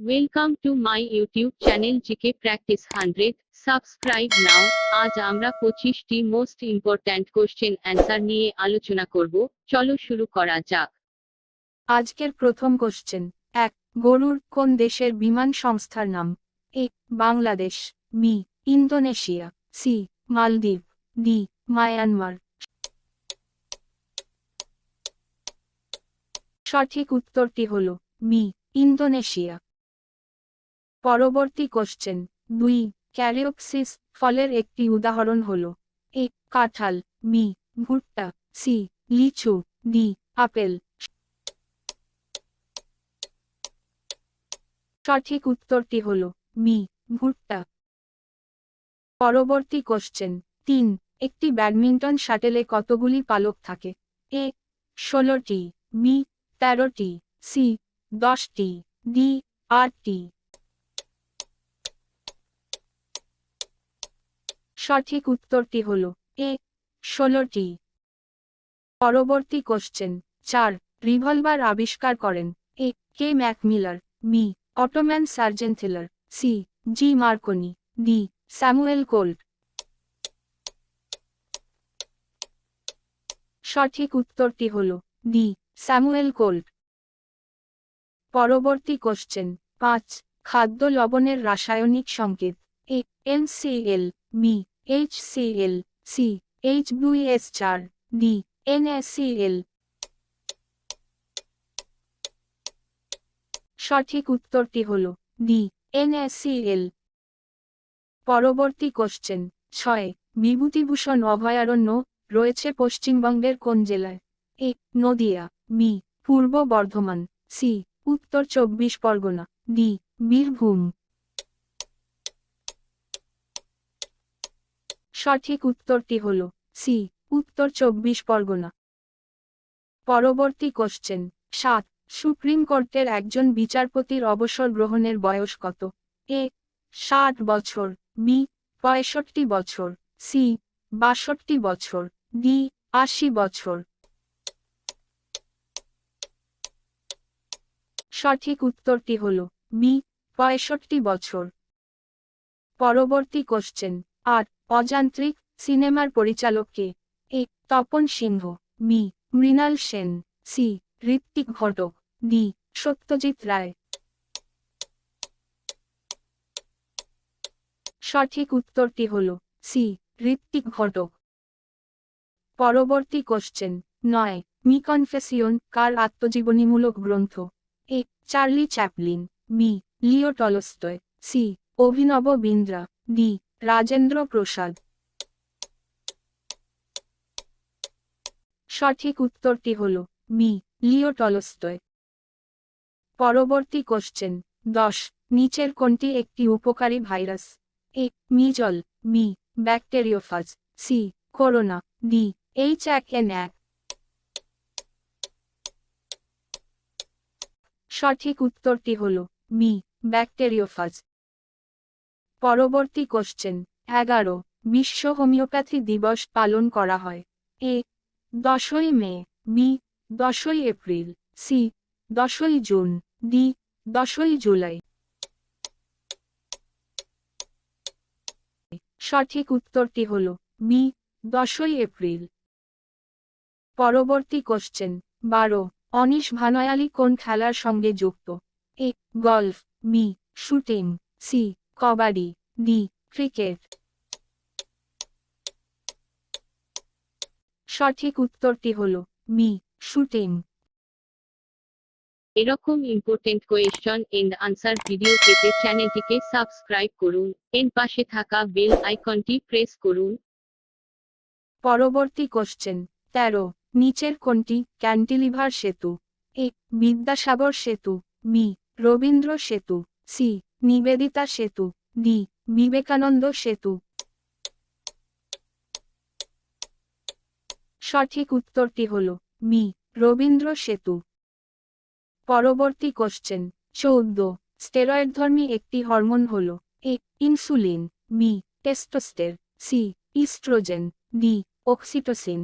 Welcome to my YouTube channel GK practice hundred subscribe now আজ আমরা পঁচিশটি most important question answer নিয়ে আলোচনা করব। চলো শুরু করা যাক। আজকের প্রথম কোশ্চেন এক, গরুর কোন দেশের বিমান সংস্থার নাম? A, Bangladesh, B, Indonesia, C, মালদ্বীপ, ডি, মায়ানমার। সঠিক উত্তরটি হল বি, ইন্দোনেশিয়া। পরবর্তী কোশ্চেন দুই ক্যারিওপসিস ফলের একটি উদাহরণ হল, এ, কাঁঠাল, বি, ভুট্টা, সি, লিচু, ডি, আপেল। সঠিক উত্তরটি হল মি ভুট্টা। পরবর্তী কোশ্চেন তিন, একটি ব্যাডমিন্টন শাটেলে কতগুলি পালক থাকে? এ, ষোলোটি, বি, তেরোটি, সি, দশটি, ডি, আটটি। সঠিক উত্তরটি হল এ, ষোলোটি। পরবর্তী কোশ্চেন চার রিভলভার আবিষ্কার করেন। A, K Macmillan, B, Ottoman sergeant থিলার, C, G Marconi, D, Samuel Colt সঠিক উত্তরটি হল ডি, স্যামুয়েল কোল্ট পরবর্তী কোশ্চেন পাঁচ, খাদ্য লবণের রাসায়নিক সংকেত। A NCL B HCL C H S চার ডি সঠিক উত্তরটি হল ডি এনএসিএল পরবর্তী কোশ্চেন ছয়, বিভূতিভূষণ অভয়ারণ্য রয়েছে পশ্চিমবঙ্গের কোন জেলায়? এ, নদিয়া, বি, পূর্ব বর্ধমান, সি, উত্তর চব্বিশ পরগনা, ডি, বীরভূম। সঠিক উত্তরটি হল সি উত্তর চব্বিশ পরগনা। পরবর্তী কোশ্চেন সাত, সুপ্রিম কোর্টের একজন বিচারপতির অবসর গ্রহণের বয়স কত? এ ষাট বছর, বি, পঁয়ষট্টি বছর, সি, বাষট্টি বছর ডি আশি বছর। সঠিক উত্তরটি হল বি, পঁয়ষট্টি বছর। পরবর্তী কোশ্চেন আট অযান্ত্রিক সিনেমার পরিচালক কে A Tapan Sinha, B Mrinal Sen, C Ritwik Ghatak, D Satyajit Ray. সঠিক উত্তরটি হল সি ঋত্বিক ঘটক। পরবর্তী কোশ্চেন, নয়, মি কনফেসিয়ন কার আত্মজীবনীমূলক গ্রন্থ? A, Charlie Chaplin, B, Leo Tolstoy, C, Abhinav Bindra, D Rajendra Prasad. সঠিক উত্তরটি হল মি, লিও টলস্টয়। পরবর্তী কোশ্চেন দশ, নিচের কোনটি একটি উপকারী virus? A, measles, me, bacteriophage, C, corona, D, H এক এন এক। সঠিক উত্তরটি হল মি, ব্যাকটেরিওফাজ। পরবর্তী কোশ্চেন এগারো, বিশ্ব হোমিওপ্যাথি দিবস পালন করা হয়। এ, দশই মে, বি, দশই এপ্রিল, সি, দশই জুন, ডি, দশই জুলাই। সঠিক উত্তরটি হল, বি, দশই এপ্রিল। পরবর্তী কোশ্চেন বারো, অনিশ ভানয়ালি কোন খেলার সঙ্গে যুক্ত? A, golf, B, shooting, C kabaddi D cricket. সঠিক উত্তরটি হল মি শুটিং। এরকম important question and answer video পেতে চ্যানেলটিকে সাবস্ক্রাইব করুন এর পাশে থাকা বেল আইকনটি প্রেস করুন। পরবর্তী কোশ্চেন তেরো নিচের কোনটি? ক্যান্টিলিভার সেতু। এ বিদ্যাসাগর সেতু বি রবীন্দ্র সেতু সি নিবেদিতা সেতু, ডি, বিবেকানন্দ সেতু। সঠিক উত্তরটি হল মি রবীন্দ্র সেতু। পরবর্তী কোশ্চেন চৌদ্দ, স্টেরয়েডধর্মী একটি হরমোন হল, A, insulin, B, testosterone, C, oestrogen, D, oxytocin.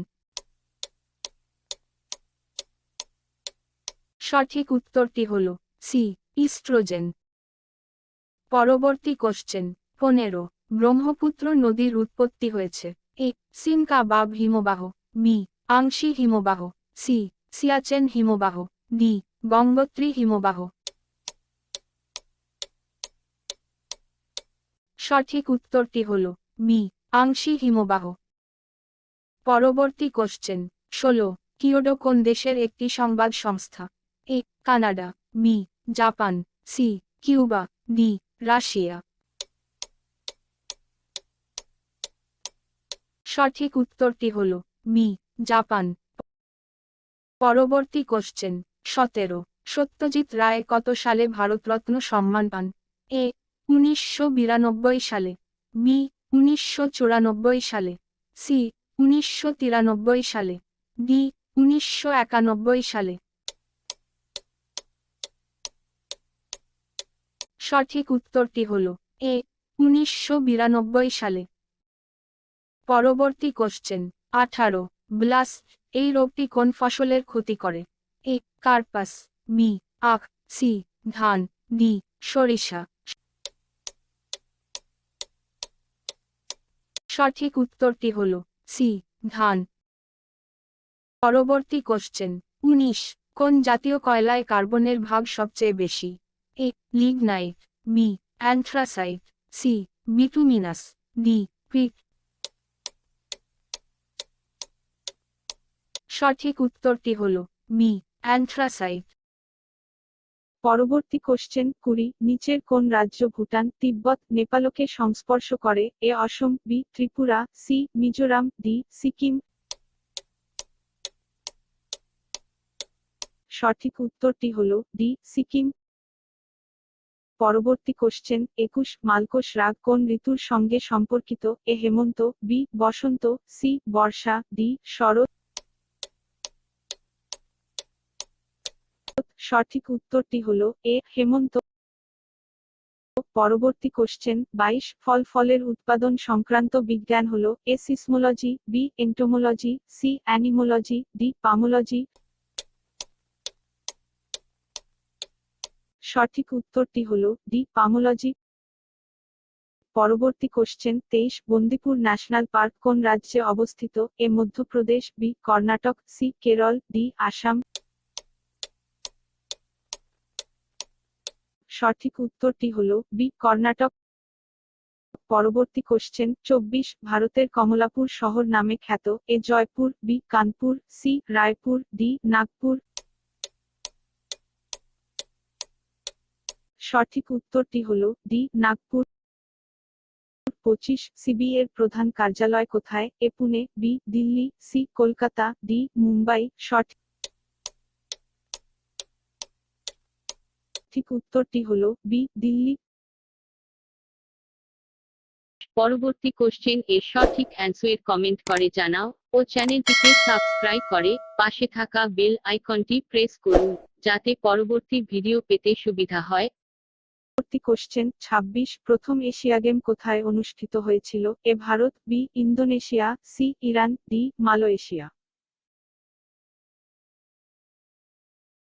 সঠিক উত্তরটি হল, সি, ইস্ট্রোজেন। পরবর্তী কোশ্চেন পনেরো, ব্রহ্মপুত্র নদীর উৎপত্তি হয়েছে। এ, সিনকা বাব হিমবাহ বি, আংশি হিমবাহ, সি, সিয়াচেন হিমবাহ, ডি, গঙ্গোত্রী হিমবাহ। সঠিক উত্তরটি হল, বি, আংশি হিমবাহ। পরবর্তী কোশ্চেন ষোলো কিয়োডো কোন দেশের একটি সংবাদ সংস্থা? A, Canada, B, Japan, C, Cuba, D Russia. সঠিক উত্তরটি হল মি, জাপান। পরবর্তী কোশ্চেন সতেরো, সত্যজিৎ রায় কত সালে ভারতরত্ন সম্মান পান? এ, উনিশশো বিরানব্বই সালে, বি, উনিশশো চুরানব্বই সালে, সি, উনিশশো তিরানব্বই সালে, ডি, উনিশশো একানব্বই সালে। সঠিক উত্তরটি হল এ, উনিশশো বিরানব্বই সালে। পরবর্তী কোশ্চেন আঠারো, ব্লাস্ট, এই রোগটি কোন ফসলের ক্ষতি করে? এ, কার্পাস, বি, আখ, সি, ধান, ডি, সরিষা। সঠিক উত্তরটি হল সি, ধান। পরবর্তী কোশ্চেন উনিশ, কোন জাতীয় কয়লায় কার্বনের ভাগ সবচেয়ে বেশি? A lignite B anthracite C bituminous D peat সঠিক উত্তরটি হল বি অ্যান্থ্রাসাইট পরবর্তী কোশ্চেন কুড়ি। নিচের কোন রাজ্য ভুটান, তিব্বত, নেপালকে সংস্পর্শ করে? A Assam, B Tripura, C Mizoram, D Sikkim. সঠিক উত্তরটি হল ডি সিকিম। পরবর্তী কোশ্চেন, একুশ, মালকোষ রাগ কোন ঋতুর সঙ্গে সম্পর্কিত? এ, হেমন্ত, বি, বসন্ত, সি, বর্ষা, ডি, শরৎ। সঠিক উত্তরটি হল এ, হেমন্ত। পরবর্তী কোশ্চেন, বাইশ, ফল ফলের উৎপাদন সংক্রান্ত বিজ্ঞান হল A, seismology, B, entomology, C, anemology, D, pomology. সঠিক উত্তরটি হল ডি, পামোলজি। পরবর্তী কোশ্চেন তেইশ, বন্দিপুর ন্যাশনাল পার্ক কোন রাজ্যে অবস্থিত? A, Madhya Pradesh, B, Karnataka, C, Kerala, D, Assam. সঠিক উত্তরটি হল বি, কর্ণাটক। পরবর্তী কোশ্চেন চব্বিশ, ভারতের কমলাপুর শহর নামে খ্যাত। A, Jaipur, B, Kanpur, C, Raipur, D, Nagpur. সঠিক উত্তরটি হল ডি, নাগপুর। পঁচিশ, সিবি এর প্রধান কার্যালয় কোথায়? A Pune, B, Delhi, C, Kolkata, D, Mumbai. সঠিক ঠিক উত্তরটি হল বি, দিল্লি। পরবর্তী কোশ্চেন এর সঠিক অ্যান্সার কমেন্ট করে জানাও ও চ্যানেলটিকে সাবস্ক্রাইব করে পাশে থাকা বেল আইকনটি প্রেস করুন, যাতে পরবর্তী ভিডিও পেতে সুবিধা হয়। পরবর্তী কোশ্চেন ছাব্বিশ, প্রথম এশিয়া গেম কোথায় অনুষ্ঠিত হয়েছিল? A Bharat, B Indonesia, C Iran, D Malaysia.